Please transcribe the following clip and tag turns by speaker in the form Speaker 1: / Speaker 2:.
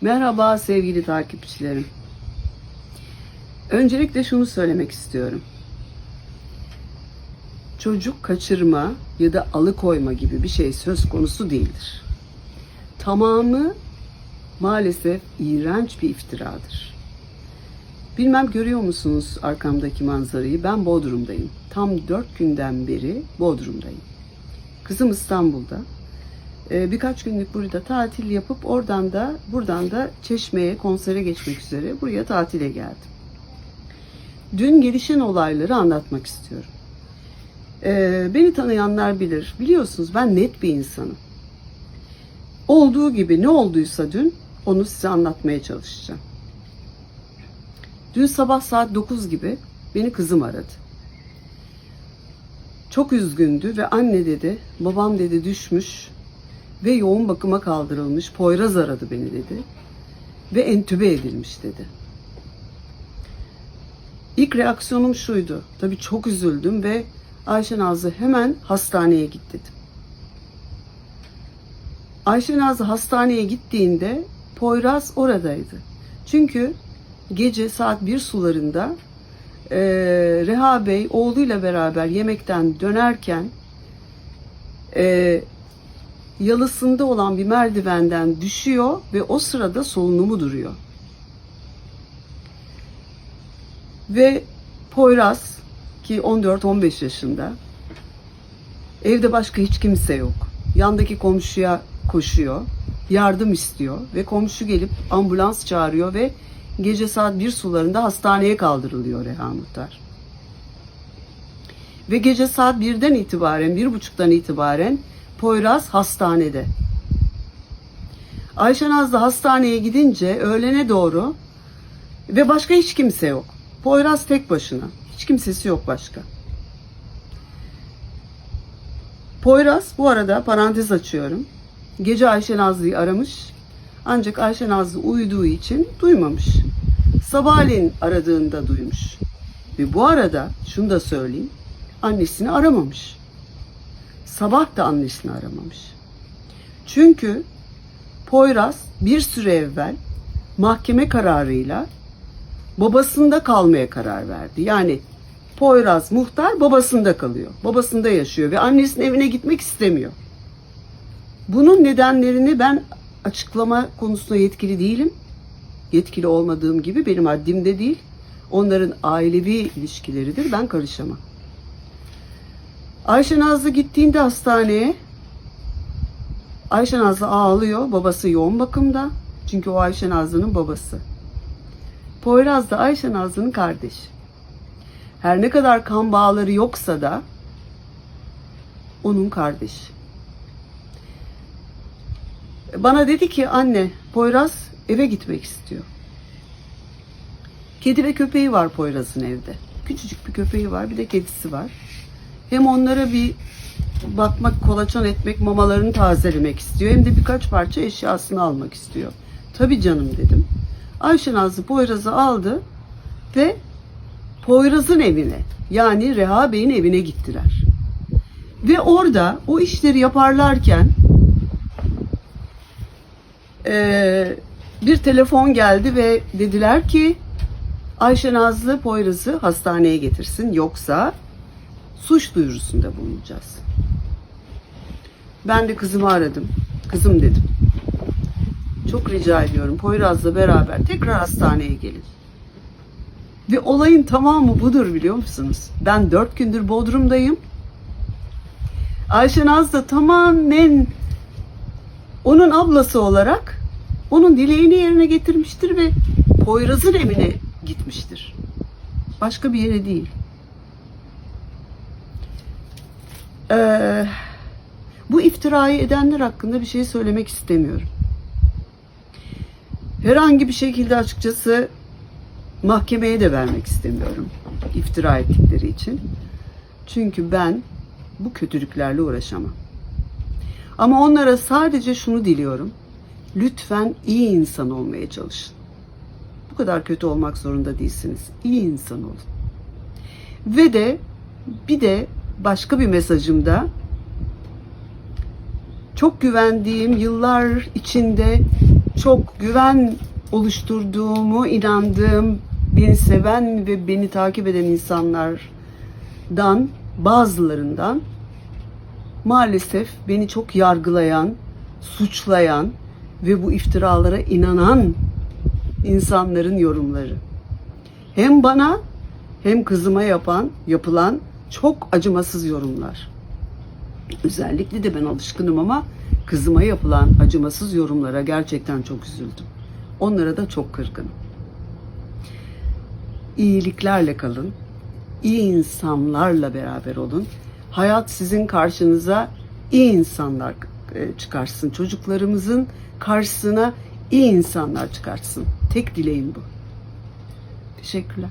Speaker 1: Merhaba sevgili takipçilerim. Öncelikle şunu söylemek istiyorum. Çocuk kaçırma ya da alıkoyma gibi bir şey söz konusu değildir. Tamamı maalesef iğrenç bir iftiradır. Bilmem görüyor musunuz arkamdaki manzarayı? Ben Bodrum'dayım. Tam dört günden beri Bodrum'dayım. Kızım İstanbul'da. Ee, birkaç günlük burada tatil yapıp oradan da buradan da Çeşme'ye konsere geçmek üzere buraya tatile geldim. Dün gelişen olayları anlatmak istiyorum. Ee, beni tanıyanlar bilir. Biliyorsunuz ben net bir insanım. Olduğu gibi ne olduysa dün onu size anlatmaya çalışacağım. Dün sabah saat 9 gibi beni kızım aradı. Çok üzgündü ve anne dedi, babam dedi düşmüş ve yoğun bakıma kaldırılmış. Poyraz aradı beni dedi ve entübe edilmiş dedi. İlk reaksiyonum şuydu. Tabii çok üzüldüm ve Ayşe Nazlı hemen hastaneye git dedim. Ayşe Nazlı hastaneye gittiğinde Poyraz oradaydı. Çünkü gece saat bir sularında e, Reha Bey oğluyla beraber yemekten dönerken e, yalısında olan bir merdivenden düşüyor ve o sırada solunumu duruyor. Ve Poyraz ki 14-15 yaşında evde başka hiç kimse yok. Yandaki komşuya koşuyor, yardım istiyor ve komşu gelip ambulans çağırıyor ve gece saat 1 sularında hastaneye kaldırılıyor Reha Muhtar. Ve gece saat 1'den itibaren, 1.30'dan itibaren Poyraz hastanede. Ayşe Nazlı hastaneye gidince öğlene doğru ve başka hiç kimse yok. Poyraz tek başına. Hiç kimsesi yok başka. Poyraz bu arada parantez açıyorum. Gece Ayşe Nazlı'yı aramış. Ancak Ayşe Nazlı uyuduğu için duymamış. Sabahleyin aradığında duymuş. Ve bu arada şunu da söyleyeyim. Annesini aramamış. Sabah da annesini aramamış. Çünkü Poyraz bir süre evvel mahkeme kararıyla babasında kalmaya karar verdi. Yani Poyraz muhtar babasında kalıyor. Babasında yaşıyor ve annesinin evine gitmek istemiyor. Bunun nedenlerini ben açıklama konusunda yetkili değilim. Yetkili olmadığım gibi benim haddimde değil. Onların ailevi ilişkileridir. Ben karışamam. Ayşe Nazlı gittiğinde hastaneye Ayşe Nazlı ağlıyor. Babası yoğun bakımda. Çünkü o Ayşe Nazlı'nın babası. Poyraz da Ayşe Nazlı'nın kardeşi. Her ne kadar kan bağları yoksa da onun kardeşi. Bana dedi ki anne Poyraz eve gitmek istiyor. Kedi ve köpeği var Poyraz'ın evde. Küçücük bir köpeği var bir de kedisi var. Hem onlara bir bakmak, kolaçan etmek, mamalarını tazelemek istiyor. Hem de birkaç parça eşyasını almak istiyor. Tabii canım dedim. Ayşe Nazlı Poyraz'ı aldı ve Poyraz'ın evine yani Reha Bey'in evine gittiler. Ve orada o işleri yaparlarken eee, bir telefon geldi ve dediler ki Ayşe Nazlı Poyraz'ı hastaneye getirsin yoksa suç duyurusunda bulunacağız. Ben de kızımı aradım. Kızım dedim. Çok rica ediyorum Poyraz'la beraber tekrar hastaneye gelin. Ve olayın tamamı budur biliyor musunuz? Ben dört gündür Bodrum'dayım. Ayşe Naz da tamamen onun ablası olarak onun dileğini yerine getirmiştir ve Poyraz'ın evine gitmiştir. Başka bir yere değil. Ee, bu iftirayı edenler hakkında bir şey söylemek istemiyorum. Herhangi bir şekilde açıkçası mahkemeye de vermek istemiyorum iftira ettikleri için. Çünkü ben bu kötülüklerle uğraşamam. Ama onlara sadece şunu diliyorum. Lütfen iyi insan olmaya çalışın. Bu kadar kötü olmak zorunda değilsiniz. İyi insan olun. Ve de bir de başka bir mesajımda çok güvendiğim yıllar içinde çok güven oluşturduğumu inandığım, beni seven ve beni takip eden insanlardan bazılarından maalesef beni çok yargılayan, suçlayan ve bu iftiralara inanan insanların yorumları. Hem bana hem kızıma yapan, yapılan çok acımasız yorumlar. Özellikle de ben alışkınım ama kızıma yapılan acımasız yorumlara gerçekten çok üzüldüm. Onlara da çok kırgınım. İyiliklerle kalın. iyi insanlarla beraber olun. Hayat sizin karşınıza iyi insanlar e, çıkarsın. Çocuklarımızın karşısına iyi insanlar çıkarsın. Tek dileğim bu. Teşekkürler.